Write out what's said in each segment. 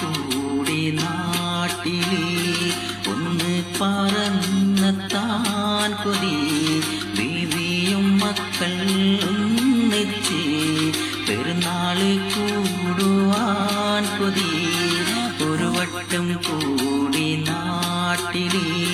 കൂടി നാട്ടിലെ ഒന്ന് പറന്നെത്താൻ കൊതി ബീവിയും മക്കൾ ഒന്നിച്ച്. പെരുന്നാൾ കൂടുവാൻ കൊതി ഒരു വട്ടം കൂടി നാട്ടിലേ.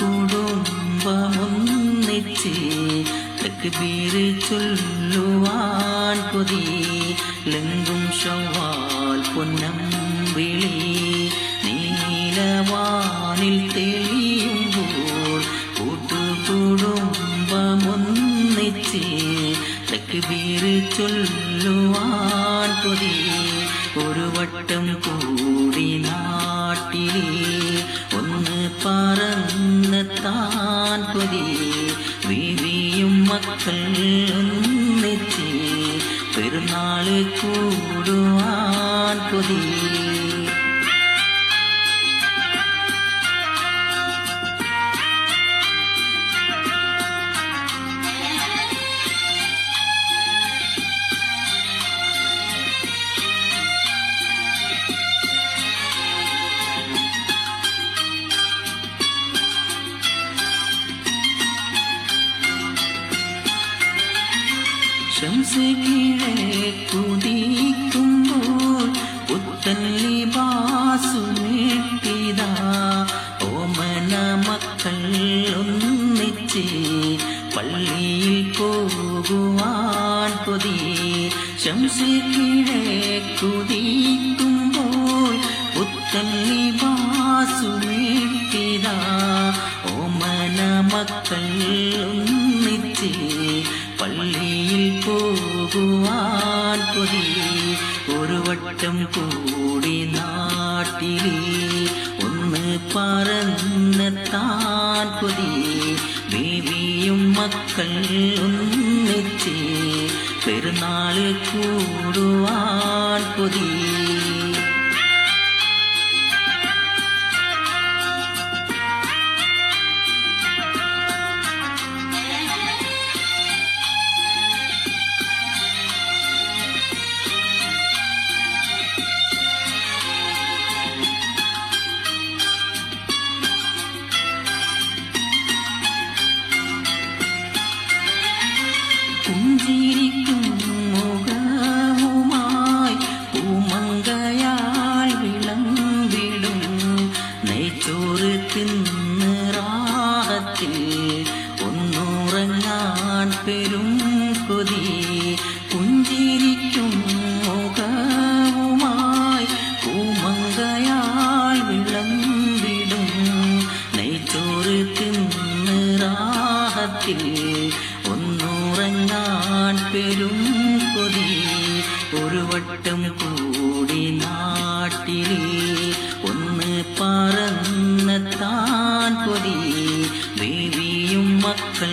കൂട്ടുകുടുംബമൊന്നിച്ച് തക്ബീര് ചൊല്ലുവാൻ കൊതി. ലെങ്കും ഷവാൽ പൊന്നം വിളി. നീലവാനിൽ തെളിയുമ്പോൾ കൂട്ടുകുടുംബമൊന്നിച്ച് തക്ബീര് ചൊല്ലുവാൻ കൊതി. ഒരു കൂടി നാട്ടിലേ പറന്നെത്താൻ കൊതി ബീവിയും മക്കൾ ഒന്നിച്ച് പെരുന്നാള് കൂടുവാൻ കൊതി ശംസ് കീഴെ കുതിക്കുമ്പോൾ പുത്തല്ലി ബാസുമേട്ടിത ഓമന മക്കൾ ഒന്നിച്ച് പള്ളിയിൽ പോകുവാൻ കൊതി ശംസ് കീഴെ കുതിക്കുമ്പോൾ പുത്തല്ലി ബാസുമേട്ടിത ഓമന മക്കൾ പോകുവാൻ കൊതി ഒരു വട്ടം കൂടി നാട്ടിലേ ഒന്ന് പറന്നെത്താൻ കൊതി ബേബിയും മക്കൾ ഒന്നിച്ച് പെരുന്നാള് കൂടുവാൻ കൊതി ഒന്നുറങ്ങാൻ പെരും കൊതി പുഞ്ചിരിക്കും മുഖവുമായി കൂമങ്കയാൾ വിളമ്പിടും. നെയ്ച്ചോറ് തിന്ന് റാഹത്തിൽ ഒന്നുറങ്ങാൻ പെരും കൊതി ഒരു വട്ടം കൂടി നാട്ടിലേ ഒന്ന് പറന്നെത്താൻ കൊതി ബേബിയും മക്കൾ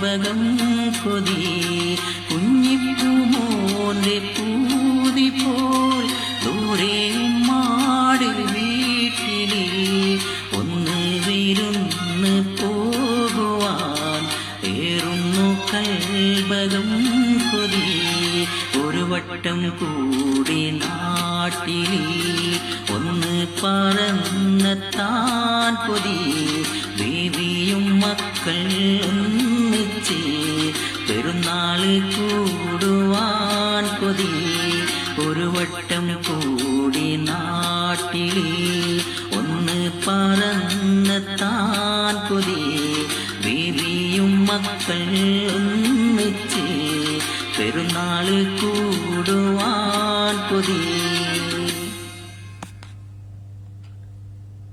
കൽവകം കൊതി കുഞ്ഞിപ്പൂമോന്റെ പൂതി പോൽ ദൂരെ മാടി വീട്ടിലേ ഒന്ന് വിരുന്ന് പോകുവാൻ ഏറുന്നു കൽബകം കൊതി ഒരു വട്ടം കൂടി നാട്ടിലേ ഒന്ന് പറന്നെത്താൻ കൊതി ബീവിയും മക്കൾ ഒന്നിച്ച് പെരുന്നാള് കൂടുവാൻ കൊതി ഒരു വട്ടം കൂടി നാട്ടിൽ ഒന്ന് പറന്നെത്താൻ കൊതി ബീവിയും മക്കൾ ഒന്നിച്ച് പെരുന്നാള് കൂടുവാൻ കൊതി